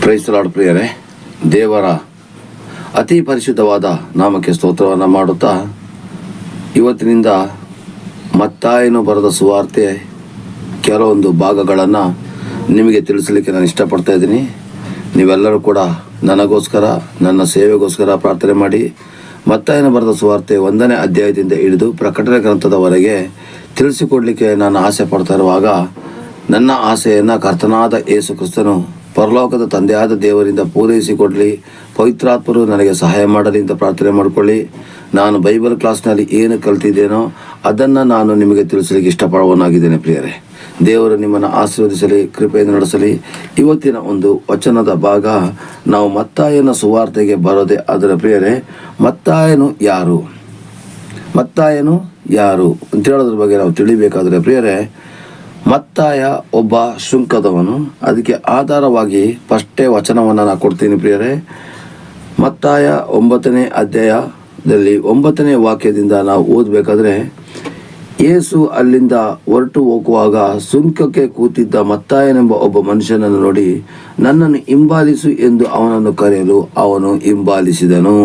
ಕ್ರೈಸ್ತಲಾಡ್ ಪ್ರಿಯರೇ. ದೇವರ ಅತಿ ಪರಿಶುದ್ಧವಾದ ನಾಮಕ್ಕೆ ಸ್ತೋತ್ರವನ್ನು ಮಾಡುತ್ತಾ, ಇವತ್ತಿನಿಂದ ಮತ್ತಾಯನು ಬರೆದ ಸುವಾರ್ತೆ, ಕೆಲವೊಂದು ಭಾಗಗಳನ್ನು ನಿಮಗೆ ತಿಳಿಸಲಿಕ್ಕೆ ನಾನು ಇಷ್ಟಪಡ್ತಾ ಇದ್ದೀನಿ. ನೀವೆಲ್ಲರೂ ಕೂಡ ನನಗೋಸ್ಕರ, ನನ್ನ ಸೇವೆಗೋಸ್ಕರ ಪ್ರಾರ್ಥನೆ ಮಾಡಿ, ಮತ್ತಾಯನ ಬರೆದ ಸುವಾರ್ತೆ ಒಂದನೇ ಅಧ್ಯಾಯದಿಂದ ಹಿಡಿದು ಪ್ರಕಟಣೆ ಗ್ರಂಥದವರೆಗೆ ತಿಳಿಸಿಕೊಡ್ಲಿಕ್ಕೆ ನಾನು ಆಸೆ ಪಡ್ತಾ ಇರುವಾಗ ನನ್ನ ಆಸೆಯನ್ನು ಕರ್ತನಾದ ಯೇಸು ಕ್ರಿಸ್ತನು ಪರಲೋಕದ ತಂದೆಯಾದ ದೇವರಿಂದ ಪೂರೈಸಿಕೊಡಲಿ. ಪವಿತ್ರಾತ್ಮರು ನನಗೆ ಸಹಾಯ ಮಾಡಲಿ ಅಂತ ಪ್ರಾರ್ಥನೆ ಮಾಡಿಕೊಳ್ಳಿ. ನಾನು ಬೈಬಲ್ ಕ್ಲಾಸ್ನಲ್ಲಿ ಏನು ಕಲ್ತಿದ್ದೇನೋ ಅದನ್ನು ನಾನು ನಿಮಗೆ ತಿಳಿಸಲಿಕ್ಕೆ ಇಷ್ಟಪಡುವನಾಗಿದ್ದೇನೆ ಪ್ರಿಯರೇ. ದೇವರು ನಿಮ್ಮನ್ನು ಆಶೀರ್ವದಿಸಲಿ, ಕೃಪೆಯಿಂದ ನಡೆಸಲಿ. ಇವತ್ತಿನ ಒಂದು ವಚನದ ಭಾಗ, ನಾವು ಮತ್ತಾಯನ ಸುವಾರ್ತೆಗೆ ಬರೋದೆ. ಅದರ ಪ್ರಿಯರೇ, ಮತ್ತಾಯನು ಯಾರು? ಮತ್ತಾಯನು ಯಾರು ಅಂತ ಹೇಳೋದ್ರ ಬಗ್ಗೆ ನಾವು ತಿಳಿಬೇಕಾದ್ರೆ ಪ್ರಿಯರೇ, ಮತ್ತಾಯ ಒಬ್ಬ ಶುಂಕದವನು ಅದಕ್ಕೆ ಆಧಾರವಾಗಿ ಫಸ್ಟೇ ವಚನವನ್ನು ನಾನು ಕೊಡ್ತೀನಿ ಪ್ರಿಯರೇ. ಮತ್ತಾಯ ಒಂಬತ್ತನೇ ಅಧ್ಯಾಯದಲ್ಲಿ ಒಂಬತ್ತನೇ ವಾಕ್ಯದಿಂದ ನಾವು ಓದಬೇಕಾದ್ರೆ ಯೇಸು ಅಲ್ಲಿಂದ ಹೊರಟು ಹೋಗುವಾಗ ಸುಂಕಕ್ಕೆ ಕೂತಿದ್ದ ಮತ್ತಾಯನೆಂಬ ಒಬ್ಬ ಮನುಷ್ಯನನ್ನು ನೋಡಿ, ನನ್ನನ್ನು ಹಿಂಬಾಲಿಸು ಎಂದು ಅವನನ್ನು ಕರೆಯಲು ಅವನು ಹಿಂಬಾಲಿಸಿದನು.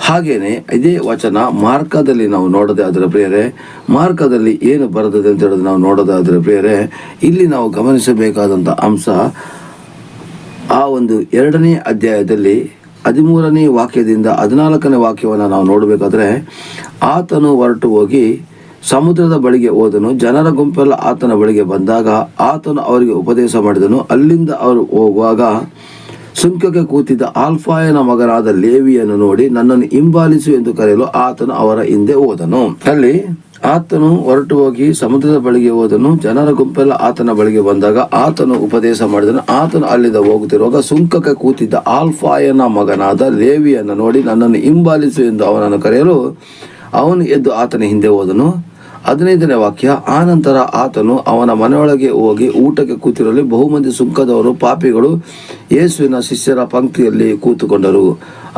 ಹಾಗೇನೆ ಇದೇ ವಚನ ಮಾರ್ಕದಲ್ಲಿ ನಾವು ನೋಡದೆ ಅದರ ಪ್ರಿಯರೇ, ಮಾರ್ಕದಲ್ಲಿ ಏನು ಬರೆದಿದೆ ಅಂತ ಹೇಳೋದು ನಾವು ನೋಡೋದು ಅದರ ಪ್ರಿಯರೇ, ಇಲ್ಲಿ ನಾವು ಗಮನಿಸಬೇಕಾದಂಥ ಅಂಶ ಆ ಒಂದು ಎರಡನೇ ಅಧ್ಯಾಯದಲ್ಲಿ ಹದಿಮೂರನೇ ವಾಕ್ಯದಿಂದ ಹದಿನಾಲ್ಕನೇ ವಾಕ್ಯವನ್ನು ನಾವು ನೋಡಬೇಕಾದ್ರೆ, ಆತನು ಹೊರಟು ಹೋಗಿ ಸಮುದ್ರದ ಬಳಿಗೆ ಹೋದನು. ಜನರ ಗುಂಪೆಲ್ಲ ಆತನ ಬಳಿಗೆ ಬಂದಾಗ ಆತನು ಅವರಿಗೆ ಉಪದೇಶ ಮಾಡಿದನು. ಅಲ್ಲಿಂದ ಅವರು ಹೋಗುವಾಗ ಸುಂಕಕ್ಕೆ ಕೂತಿದ್ದ ಆಲ್ಫಾಯನ ಮಗನಾದ ಲೇವಿಯನ್ನು ನೋಡಿ ನನ್ನನ್ನು ಹಿಂಬಾಲಿಸು ಎಂದು ಕರೆಯಲು ಆತನು ಅವರ ಹಿಂದೆ ಹೋದನು. ಅಲ್ಲಿ ಆತನು ಹೊರಟು ಹೋಗಿ ಸಮುದ್ರದ ಬಳಿಗೆ ಹೋದನು. ಜನರ ಗುಂಪೆಲ್ಲ ಆತನ ಬಳಿಗೆ ಬಂದಾಗ ಆತನು ಉಪದೇಶ ಮಾಡಿದನು. ಆತನು ಅಲ್ಲಿಂದ ಹೋಗುತ್ತಿರುವಾಗ ಸುಂಕಕ್ಕೆ ಕೂತಿದ್ದ ಆಲ್ಫಾಯನ ಮಗನಾದ ಲೇವಿಯನ್ನು ನೋಡಿ ನನ್ನನ್ನು ಹಿಂಬಾಲಿಸು ಎಂದು ಅವನನ್ನು ಕರೆಯಲು ಅವನು ಎದ್ದು ಆತನ ಹಿಂದೆ ಹೋದನು. ಹದಿನೈದನೇ ವಾಕ್ಯ, ಆನಂತರ ಆತನು ಅವನ ಮನೆಯೊಳಗೆ ಹೋಗಿ ಊಟಕ್ಕೆ ಕೂತಿರಲು. ಬಹುಮಂದಿ ಸುಂಕದವರು, ಪಾಪಿಗಳು ಯೇಸುವಿನ ಶಿಷ್ಯರ ಪಂಕ್ತಿಯಲ್ಲಿ ಕೂತುಕೊಂಡರು.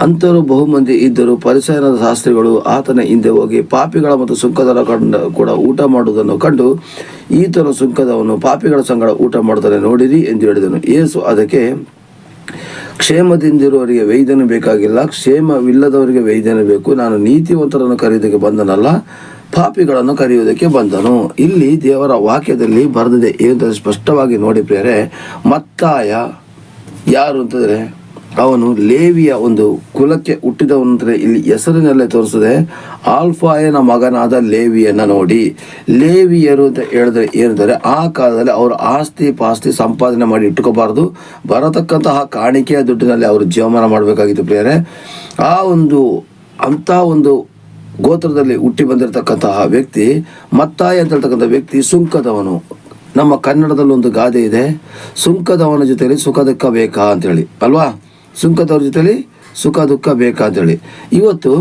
ಅಂತರೂ ಬಹುಮಂದಿ ಇದ್ದರು. ಪರಿಸರದ ಶಾಸ್ತ್ರಿಗಳು ಆತನ ಹಿಂದೆ ಹೋಗಿ ಪಾಪಿಗಳ ಮತ್ತು ಸುಂಕದವರ ಕಂಡ ಕೂಡ ಊಟ ಮಾಡುವುದನ್ನು ಕಂಡು, ಈತನ ಸುಂಕದವನು ಪಾಪಿಗಳ ಸಂಗಡ ಊಟ ಮಾಡುವುದನ್ನು ನೋಡಿರಿ ಎಂದು ಹೇಳಿದನು. ಯೇಸು ಅದಕ್ಕೆ ಕ್ಷೇಮದಿಂದಿರುವವರಿಗೆ ವೈದ್ಯನು ಬೇಕಾಗಿಲ್ಲ, ಕ್ಷೇಮವಿಲ್ಲದವರಿಗೆ ವೈದ್ಯನು ಬೇಕು. ನಾನು ನೀತಿವಂತರನ್ನು ಕರೆಯೋದಕ್ಕೆ ಬಂದನಲ್ಲ ಪಾಪಿಗಳನ್ನು ಕರೆಯುವುದಕ್ಕೆ ಬಂದನು. ಇಲ್ಲಿ ದೇವರ ವಾಕ್ಯದಲ್ಲಿ ಬರೆದಿದೆ. ಏನು ಸ್ಪಷ್ಟವಾಗಿ ನೋಡಿ ಪ್ರಿಯರೇ, ಮತ್ತಾಯ ಯಾರು ಅಂತಂದರೆ, ಅವನು ಲೇವಿಯ ಒಂದು ಕುಲಕ್ಕೆ ಹುಟ್ಟಿದವನು ಅಂದರೆ ಇಲ್ಲಿ ಹೆಸರಿನಲ್ಲೇ ತೋರಿಸಿದೆ. ಆಲ್ಫಾಯನ ಮಗನಾದ ಲೇವಿಯನ್ನು ನೋಡಿ. ಲೇವಿಯರು ಅಂತ ಹೇಳಿದ್ರೆ ಏನಂದರೆ ಆ ಕಾಲದಲ್ಲಿ ಅವರು ಆಸ್ತಿ ಪಾಸ್ತಿ ಸಂಪಾದನೆ ಮಾಡಿ ಇಟ್ಕೋಬಾರ್ದು ಬರತಕ್ಕಂತಹ ಕಾಣಿಕೆಯ ದುಡ್ಡಿನಲ್ಲಿ ಅವರು ಜೀವಮಾನ ಮಾಡಬೇಕಾಗಿತ್ತು ಪ್ರಿಯರೇ. ಆ ಒಂದು, ಅಂಥ ಒಂದು ಗೋತ್ರದಲ್ಲಿ ಹುಟ್ಟಿ ಬಂದಿರತಕ್ಕಂತಹ ವ್ಯಕ್ತಿ, ಮತ್ತಾಯ ಅಂತ ಹೇಳ್ತಕ್ಕಂಥ ವ್ಯಕ್ತಿ ಸುಂಕದವನು. ನಮ್ಮ ಕನ್ನಡದಲ್ಲಿ ಒಂದು ಗಾದೆ ಇದೆ, ಸುಂಕದವನ ಜೊತೆಯಲ್ಲಿ ಸುಖ ದುಃಖ ಬೇಕಾ ಅಂತೇಳಿ ಅಲ್ವಾ? ಸುಂಕದವ್ರ ಜೊತೆಯಲ್ಲಿ ಸುಖ ದುಃಖ ಬೇಕಾ ಅಂತೇಳಿ ಇವತ್ತು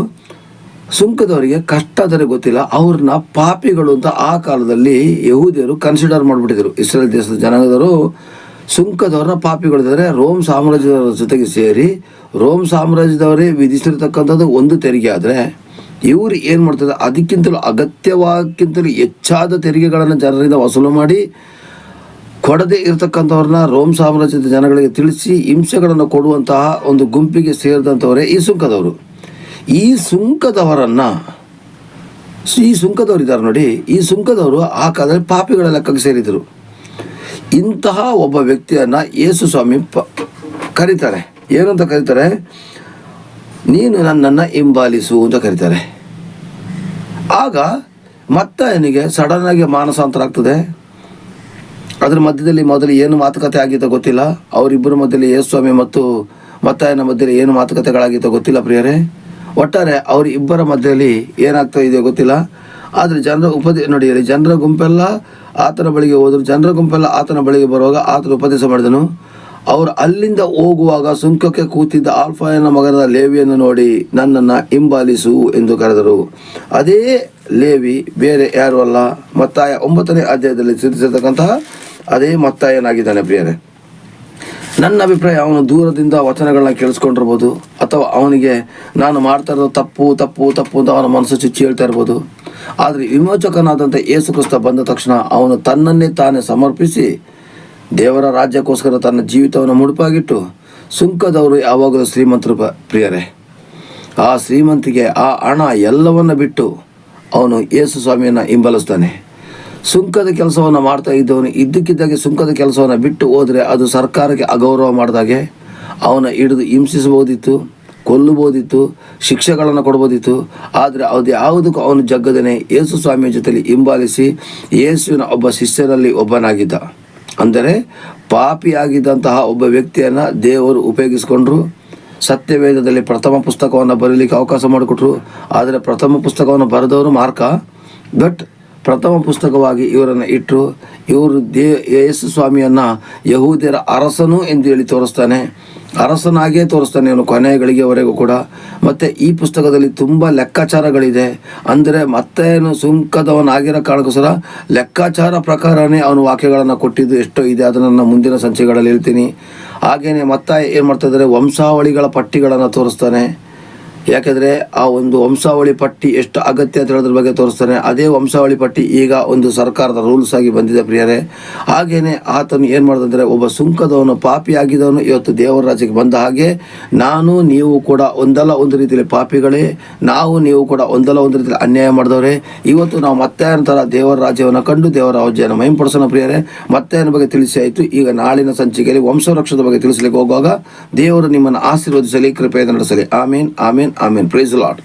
ಸುಂಕದವರಿಗೆ ಕಷ್ಟ ಆದರೆ ಗೊತ್ತಿಲ್ಲ, ಅವ್ರನ್ನ ಪಾಪಿಗಳು ಅಂತ ಆ ಕಾಲದಲ್ಲಿ ಯಹೂದಿಯರು ಕನ್ಸಿಡರ್ ಮಾಡಿಬಿಟ್ಟಿದ್ರು. ಇಸ್ರೇಲ್ ದೇಶದ ಜನಾಂಗದವರು ಸುಂಕದವ್ರನ್ನ ಪಾಪಿಗಳಿದ್ದಾರೆ, ರೋಮ್ ಸಾಮ್ರಾಜ್ಯದವರ ಜೊತೆಗೆ ಸೇರಿ, ರೋಮ್ ಸಾಮ್ರಾಜ್ಯದವರೇ ವಿಧಿಸಿರ್ತಕ್ಕಂಥದ್ದು ಒಂದು ತೆರಿಗೆ ಆದರೆ ಇವರು ಏನು ಮಾಡ್ತಾರೆ ಅದಕ್ಕಿಂತಲೂ ಅಗತ್ಯವಾಗಿಂತಲೂ ಹೆಚ್ಚಾದ ತೆರಿಗೆಗಳನ್ನು ಜನರಿಂದ ವಸೂಲು ಮಾಡಿ ಕೊಡದೆ ಇರತಕ್ಕಂಥವ್ರನ್ನ ರೋಮ್ ಸಾಮ್ರಾಜ್ಯದ ಜನಗಳಿಗೆ ತಿಳಿಸಿ ಹಿಂಸೆಗಳನ್ನು ಕೊಡುವಂತಹ ಒಂದು ಗುಂಪಿಗೆ ಸೇರಿದಂಥವರೇ ಈ ಸುಂಕದವರು. ಈ ಸುಂಕದವರನ್ನು, ಈ ಸುಂಕದವರು ಇದ್ದಾರೆ ನೋಡಿ, ಈ ಸುಂಕದವರು ಆ ಕಾಲದಲ್ಲಿ ಪಾಪಿಗಳ ಲೆಕ್ಕಕ್ಕೆ ಸೇರಿದರು. ಇಂತಹ ಒಬ್ಬ ವ್ಯಕ್ತಿಯನ್ನು ಯೇಸು ಸ್ವಾಮಿ ಪ, ಕರೀತಾರೆ. ಏನಂತ ಕರೀತಾರೆ? ನೀನು ನನ್ನನ್ನು ಹಿಂಬಾಲಿಸು ಅಂತ ಕರೀತಾರೆ. ಆಗ ಮತ್ತಾಯನಿಗೆ ಸಡನ್ ಆಗಿ ಮಾನಸಾಂತರ ಆಗ್ತದೆ. ಅದ್ರ ಮಧ್ಯದಲ್ಲಿ ಮೊದಲು ಏನು ಮಾತುಕತೆ ಆಗಿತ್ತೋ ಗೊತ್ತಿಲ್ಲ. ಅವರಿಬ್ಬರ ಮಧ್ಯದಲ್ಲಿ ಯೇಸ್ವಾಮಿ ಮತ್ತು ಮತ್ತಾಯನ ಮಧ್ಯದಲ್ಲಿ ಏನು ಮಾತುಕತೆಗಳಾಗಿತ್ತೋ ಗೊತ್ತಿಲ್ಲ ಪ್ರಿಯರೇ. ಒಟ್ಟಾರೆ ಅವ್ರ ಇಬ್ಬರ ಮಧ್ಯದಲ್ಲಿ ಏನಾಗ್ತಾ ಇದೆಯೋ ಗೊತ್ತಿಲ್ಲ. ಆದರೆ ಜನರ ಉಪದೇಶ ನೋಡಿ ಜನರ ಗುಂಪೆಲ್ಲ ಆತನ ಬಳಿಗೆ ಹೋದರು. ಜನರ ಗುಂಪೆಲ್ಲ ಆತನ ಬಳಿಗೆ ಬರುವಾಗ ಆತನ ಉಪದೇಶ ಮಾಡಿದನು. ಅವರು ಅಲ್ಲಿಂದ ಹೋಗುವಾಗ ಸುಂಕಕ್ಕೆ ಕೂತಿದ್ದ ಆಲ್ಫಾಯನ ಮಗನ ಲೇವಿಯನ್ನು ನೋಡಿ ನನ್ನನ್ನು ಹಿಂಬಾಲಿಸು ಎಂದು ಕರೆದರು. ಅದೇ ಲೇವಿ ಬೇರೆ ಯಾರು ಅಲ್ಲ. ಮತ್ತಾಯ ಒಂಬತ್ತನೇ ಅಧ್ಯಾಯದಲ್ಲಿ ತಿಳಿಸಿರ್ತಕ್ಕಂತಹ ಅದೇ ಮತ್ತಾಯನಾಗಿದ್ದಾನೆ ಪ್ರಿಯರೇ. ನನ್ನ ಅಭಿಪ್ರಾಯ ಅವನು ದೂರದಿಂದ ವಚನಗಳನ್ನ ಕೇಳಿಸ್ಕೊಂಡಿರ್ಬೋದು ಅಥವಾ ಅವನಿಗೆ ನಾನು ಮಾಡ್ತಾ ಇರೋದು ತಪ್ಪು ತಪ್ಪು ತಪ್ಪು ಅಂತ ಅವನ ಮನಸ್ಸು ಚುಚ್ಚಿ ಹೇಳ್ತಾ ಇರ್ಬೋದು. ಆದರೆ ವಿಮೋಚಕನಾದಂಥ ಯೇಸು ಕ್ರಿಸ್ತ ಬಂದ ತಕ್ಷಣ ಅವನು ತನ್ನನ್ನೇ ತಾನೇ ಸಮರ್ಪಿಸಿ ದೇವರ ರಾಜ್ಯಕ್ಕೋಸ್ಕರ ತನ್ನ ಜೀವಿತವನ್ನು ಮುಡುಪಾಗಿಟ್ಟು ಸುಂಕದವರು ಯಾವಾಗಲೂ ಶ್ರೀಮಂತರು ಪ್ರಿಯರೇ. ಆ ಶ್ರೀಮಂತಿಗೆ ಆ ಹಣ ಎಲ್ಲವನ್ನು ಬಿಟ್ಟು ಅವನು ಯೇಸು ಸ್ವಾಮಿಯನ್ನು ಹಿಂಬಲಿಸ್ತಾನೆ. ಸುಂಕದ ಕೆಲಸವನ್ನು ಮಾಡ್ತಾ ಇದ್ದವನು ಇದ್ದಕ್ಕಿದ್ದಾಗೆ ಸುಂಕದ ಕೆಲಸವನ್ನು ಬಿಟ್ಟು ಹೋದರೆ ಅದು ಸರ್ಕಾರಕ್ಕೆ ಅಗೌರವ ಮಾಡಿದಾಗೆ ಅವನ ಹಿಡಿದು ಹಿಂಸಿಸಬಹುದಿತ್ತು ಕೊಲ್ಲಬೋದಿತ್ತು ಶಿಕ್ಷೆಗಳನ್ನು ಕೊಡ್ಬೋದಿತ್ತು ಆದರೆ ಅದು ಯಾವುದಕ್ಕೂ ಅವನು ಜಗ್ಗದನೆ ಯೇಸು ಸ್ವಾಮಿಯ ಜೊತೆಯಲ್ಲಿ ಹಿಂಬಾಲಿಸಿ ಯೇಸುವಿನ ಒಬ್ಬ ಶಿಷ್ಯರಲ್ಲಿ ಒಬ್ಬನಾಗಿದ್ದ. ಅಂದರೆ ಪಾಪಿಯಾಗಿದ್ದಂತಹ ಒಬ್ಬ ವ್ಯಕ್ತಿಯನ್ನು ದೇವರು ಉಪಯೋಗಿಸಿಕೊಂಡ್ರು. ಸತ್ಯವೇದದಲ್ಲಿ ಪ್ರಥಮ ಪುಸ್ತಕವನ್ನು ಬರೀಲಿಕ್ಕೆ ಅವಕಾಶ ಮಾಡಿಕೊಟ್ರು. ಆದರೆ ಪ್ರಥಮ ಪುಸ್ತಕವನ್ನು ಬರೆದವರು ಮಾರ್ಕ. ಬಟ್ ಪ್ರಥಮ ಪುಸ್ತಕವಾಗಿ ಇವರನ್ನು ಇಟ್ಟರು ಇವರು ದೇ ಯೇಸು ಸ್ವಾಮಿಯನ್ನು ಯಹೂದಿಯರ ಅರಸನು ಎಂದು ಹೇಳಿ ತೋರಿಸ್ತಾನೆ. ಅರಸನಾಗಿಯೇ ತೋರಿಸ್ತಾನೆ ಇವನು ಕೊನೆಗಳಿಗೆವರೆಗೂ ಕೂಡ. ಮತ್ತು ಈ ಪುಸ್ತಕದಲ್ಲಿ ತುಂಬ ಲೆಕ್ಕಾಚಾರಗಳಿದೆ. ಅಂದರೆ ಮತ್ತೇನು ಸುಂಕದವನಾಗಿರೋ ಕಾರಣಕ್ಕೋಸ್ಕರ ಲೆಕ್ಕಾಚಾರ ಪ್ರಕಾರನೇ ಅವನು ವಾಕ್ಯಗಳನ್ನು ಕೊಟ್ಟಿದ್ದು ಎಷ್ಟೋ ಇದೆ. ಅದನ್ನು ನಾನು ಮುಂದಿನ ಸಂಚಿಕೆಗಳಲ್ಲಿ ಹೇಳ್ತೀನಿ. ಹಾಗೆಯೇ ಮತ್ತೆ ಏನು ಮಾಡ್ತಾಯಿದ್ದಾರೆ ವಂಶಾವಳಿಗಳ ಪಟ್ಟಿಗಳನ್ನು ತೋರಿಸ್ತಾನೆ. ಯಾಕೆಂದರೆ ಆ ಒಂದು ವಂಶಾವಳಿ ಪಟ್ಟಿ ಎಷ್ಟು ಅಗತ್ಯ ಅಂತ ಹೇಳೋದ್ರ ಬಗ್ಗೆ ತೋರಿಸ್ತಾನೆ ಅದೇ ವಂಶಾವಳಿ ಪಟ್ಟಿ ಈಗ ಒಂದು ಸರ್ಕಾರದ ರೂಲ್ಸ್ ಆಗಿ ಬಂದಿದೆ ಪ್ರಿಯರೇ. ಹಾಗೇನೆ ಆತನು ಏನು ಮಾಡಿದಂದರೆ ಒಬ್ಬ ಸುಂಕದವನು, ಪಾಪಿ ಆಗಿದವನು ಇವತ್ತು ದೇವರ ರಾಜ್ಯಕ್ಕೆ ಬಂದ ಹಾಗೆ ನಾನು ನೀವು ಕೂಡ ಒಂದಲ್ಲ ಒಂದು ರೀತಿಯಲ್ಲಿ ಪಾಪಿಗಳೇ, ನಾವು ನೀವು ಕೂಡ ಒಂದಲ್ಲ ಒಂದು ರೀತಿಯಲ್ಲಿ ಅನ್ಯಾಯ ಮಾಡಿದವರೇ. ಇವತ್ತು ನಾವು ಮತ್ತೆ ನಂತರ ದೇವರ ರಾಜ್ಯವನ್ನು ಕಂಡು ದೇವರ ರಾಜ್ಯವನ್ನು ಮೈಂಪಡಿಸೋಣ ಪ್ರಿಯರೇ. ಮತ್ತೆ ಅನ್ನ ಬಗ್ಗೆ ತಿಳಿಸಿ ಆಯಿತು. ಈಗ ನಾಳಿನ ಸಂಚಿಕೆಯಲ್ಲಿ ವಂಶವೃಕ್ಷದ ಬಗ್ಗೆ ತಿಳಿಸಲಿಕ್ಕೆ ಹೋಗುವಾಗ ದೇವರು ನಿಮ್ಮನ್ನು ಆಶೀರ್ವದಿಸಲಿ ಕೃಪೆಯನ್ನು ನಡೆಸಲಿ. ಆಮೇನ್, ಆಮೀನ್ Amen. mean, Praise the Lord.